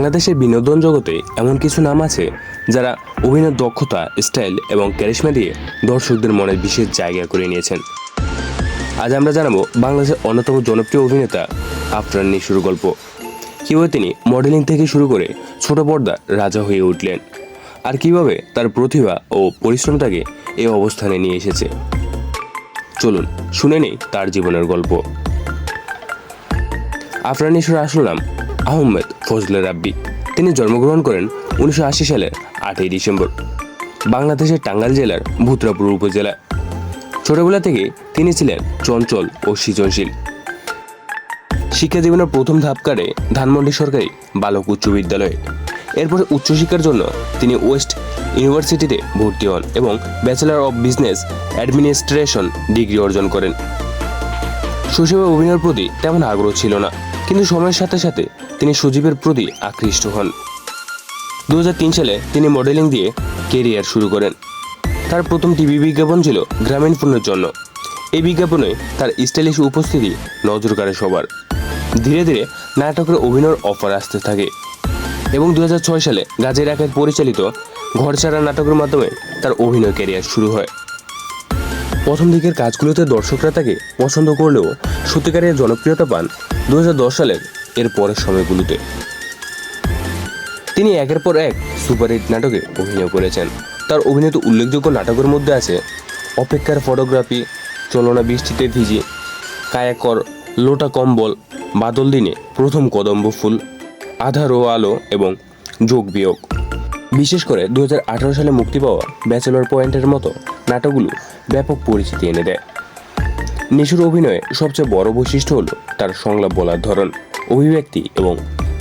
বাংলাদেশের বিনোদন জগতে এমন কিছু নাম আছে যারা অভিনয় দক্ষতা, স্টাইল এবং ক্যারিশমা দিয়ে দর্শকদের মনে বিশেষ জায়গা করে নিয়েছেন। আজ আমরা জানাব বাংলাদেশের অন্যতম জনপ্রিয় অভিনেতা আফরান নিশুর গল্প। কীভাবে তিনি মডেলিং থেকে শুরু করে ছোট পর্দা রাজা হয়ে উঠলেন আর কীভাবে তার প্রতিভা ও পরিশ্রমটাকে এই অবস্থানে নিয়ে এসেছে। চলুন শুনে নেই তার জীবনের গল্প। আফরান নিশুর আসল নাম আহমেদ ফজলে রাব্বি। তিনি জন্মগ্রহণ করেন উনিশশো আশি সালের আটই ডিসেম্বর, বাংলাদেশের টাঙ্গাইল জেলার ভূত্রাপুর উপজেলায়। ছোটবেলা থেকে তিনি ছিলেন চঞ্চল ও সৃজনশীল। শিক্ষা জীবনের প্রথম ধাপ কাটে ধানমন্ডি সরকারি বালক উচ্চ বিদ্যালয়ে। এরপর উচ্চশিক্ষার জন্য তিনি ওয়েস্ট ইউনিভার্সিটিতে ভর্তি হন এবং bachelor of business administration degree অর্জন করেন। শৈশবে অভিনয়ের প্রতি তেমন আগ্রহ ছিল না। কিন্তু সময়ের সাথে সাথে তিনি সজীবের প্রতি আকৃষ্ট হন। দু হাজার তিন সালে তিনি মডেলিং দিয়ে কেরিয়ার শুরু করেন। তার প্রথম টিভি বিজ্ঞাপন ছিল গ্রামীণ ফোনের জন্য। এই বিজ্ঞাপনে তার স্টাইলিশ উপস্থিতি নজর কাড়ে সবার। ধীরে ধীরে নাটকের অভিনয়ের অফার আসতে থাকে। এবং দু হাজার ছয় সালে গাজী রাকের পরিচালিত ঘরছাড়া নাটকের মাধ্যমে তার অভিনয় ক্যারিয়ার শুরু হয়। প্রথম দিকের কাজগুলোতে দর্শকরা তাকে পছন্দ করলেও সত্যিকারের জনপ্রিয়তা পান দু সালের এর পরের সময়গুলোতে তিনি একের পর এক সুপারহিট নাটকে অভিনয় করেছেন। তার অভিনীত উল্লেখযোগ্য নাটকের মধ্যে আছে অপেক্ষার ফটোগ্রাফি, চলনা বৃষ্টিতে ভিজি, কায়াকর, লোটা কম্বল, বাদল দিনে প্রথম কদম্ব ফুল আধার ও আলো এবং যোগ বিয়োগ। বিশেষ করে দু হাজার আঠেরো সালে মুক্তি পাওয়া ব্যাচেলর পয়েন্টের মতো নাটকগুলো ব্যাপক পরিচিতি এনে দেয়। নিশুর অভিনয়ে সবচেয়ে বড় বৈশিষ্ট্য হল তার সংলাপ বলার ধরন, অভিব্যক্তি এবং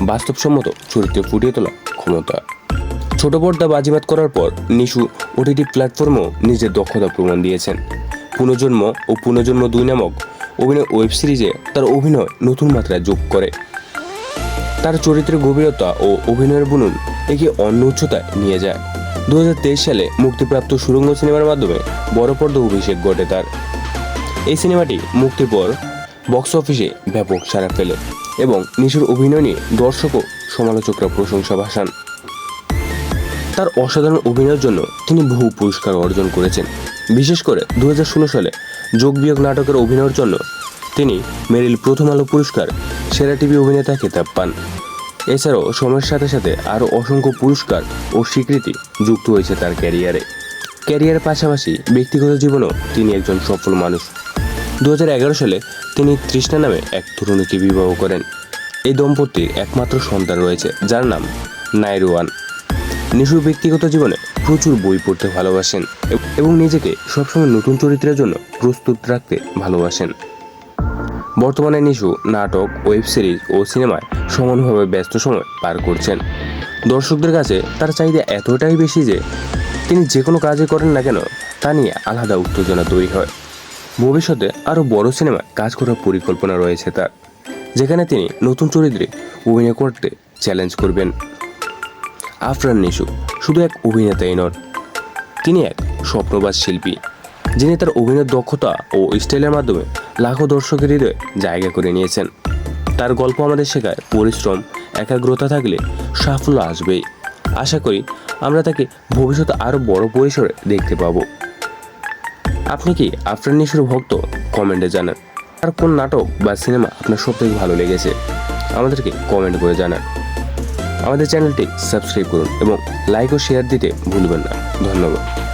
বাস্তবসম্মত চরিত্রে ফুটিয়ে তোলা ক্ষমতা। ছোট পর্দা বাজিমাত করার পর নিশু ওটিটি প্ল্যাটফর্মেও নিজের দক্ষতা প্রমাণ দিয়েছেন। পুনর্জন্ম ও পুনর্জন্ম দুই নামক অভিনয় ওয়েব সিরিজে তার অভিনয় নতুন মাত্রায় যোগ করে। তার চরিত্রের গভীরতা ও অভিনয়ের বুনন একে অন্য উচ্চতায় নিয়ে যায়। দু হাজার তেইশ সালে মুক্তিপ্রাপ্ত সুরঙ্গ সিনেমার মাধ্যমে বড় পর্দা অভিষেক ঘটে তার। এই সিনেমাটি মুক্তির পর বক্স অফিসে ব্যাপক সাড়া ফেলে এবং নিশুর অভিনয় নিয়ে দর্শক ও সমালোচকরা প্রশংসা ভাসান। তার অসাধারণ অভিনয়ের জন্য তিনি বহু পুরস্কার অর্জন করেছেন। বিশেষ করে দু হাজার ষোলো সালে যোগ বিয়োগ নাটকের অভিনয়ের জন্য তিনি মেরিল প্রথম আলো পুরস্কার সেরা টিভি অভিনেতা খেতাব পান। এছাড়াও সময়ের সাথে সাথে আরও অসংখ্য পুরস্কার ও স্বীকৃতি যুক্ত হয়েছে তার ক্যারিয়ারে। ক্যারিয়ারের পাশাপাশি ব্যক্তিগত জীবনেও তিনি একজন সফল মানুষ। দু হাজার এগারো সালে তিনি তৃষ্ণা নামে এক তরুণীকে বিবাহ করেন। এই দম্পতির একমাত্র সন্তান রয়েছে, যার নাম নাইরুয়ান। নিশু ব্যক্তিগত জীবনে প্রচুর বই পড়তে ভালোবাসেন এবং নিজেকে সবসময় নতুন চরিত্রের জন্য প্রস্তুত রাখতে ভালোবাসেন। বর্তমানে নিশু নাটক, ওয়েব সিরিজ ও সিনেমায় সমানভাবে ব্যস্ত সময় পার করছেন। দর্শকদের কাছে তার চাহিদা এতটাই বেশি যে তিনি যে কোনো কাজই করেন না কেন তা নিয়ে আলাদা উত্তেজনা তৈরি হয়। ভবিষ্যতে আরও বড় সিনেমায় কাজ করার পরিকল্পনা রয়েছে তার, যেখানে তিনি নতুন চরিত্রে অভিনয় করতে চ্যালেঞ্জ করবেন। আফরান নিশু শুধু এক অভিনেতাই নন, তিনি এক স্বপ্নবাজ শিল্পী, যিনি তার অভিনয়ের দক্ষতা ও স্টাইলের মাধ্যমে লাখো দর্শকের হৃদয়ে জায়গা করে নিয়েছেন। তার গল্প আমাদের শেখায় পরিশ্রম, একাগ্রতা থাকলে সাফল্য আসবেই। আশা করি আমরা তাকে ভবিষ্যতে আরও বড় পরিসরে দেখতে পাবো। আপনি কি আফরান নিশুর ভক্ত? কমেন্টে জানান। আর কোন নাটক বা সিনেমা আপনার সবথেকে ভালো লেগেছে? আমাদেরকে কমেন্ট করে জানান। আমাদের চ্যানেলটি সাবস্ক্রাইব করুন এবং লাইক ও শেয়ার দিতে ভুলবেন না। ধন্যবাদ।